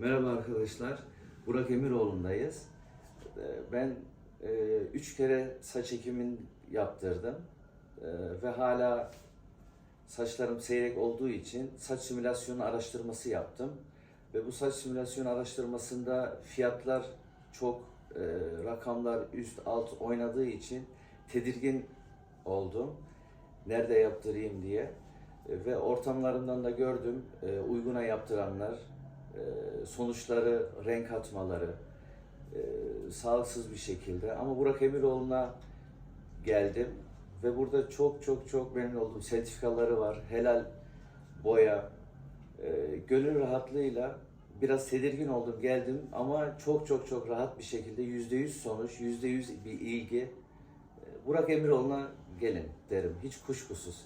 Merhaba arkadaşlar. Burak Emiroğlu'ndayız. Ee, Ben e, üç kere saç ekimin yaptırdım. Ee, Ve hala saçlarım seyrek olduğu için saç simülasyonu araştırması yaptım. Ve bu saç simülasyonu araştırmasında fiyatlar çok e, rakamlar üst alt oynadığı için tedirgin oldum. Nerede yaptırayım diye. E, Ve ortamlarından da gördüm e, uyguna yaptıranlar, e, sonuçları renk atmaları e, sağlıksız bir şekilde. Ama Burak Emiroğlu'na geldim ve burada çok çok çok memnun oldum. Sertifikaları var, helal boya, e, gönül rahatlığıyla biraz tedirgin oldum geldim ama çok çok çok rahat bir şekilde yüzde yüz sonuç, yüzde yüz bir ilgi. E, Burak Emiroğlu'na gelin derim hiç kuşkusuz.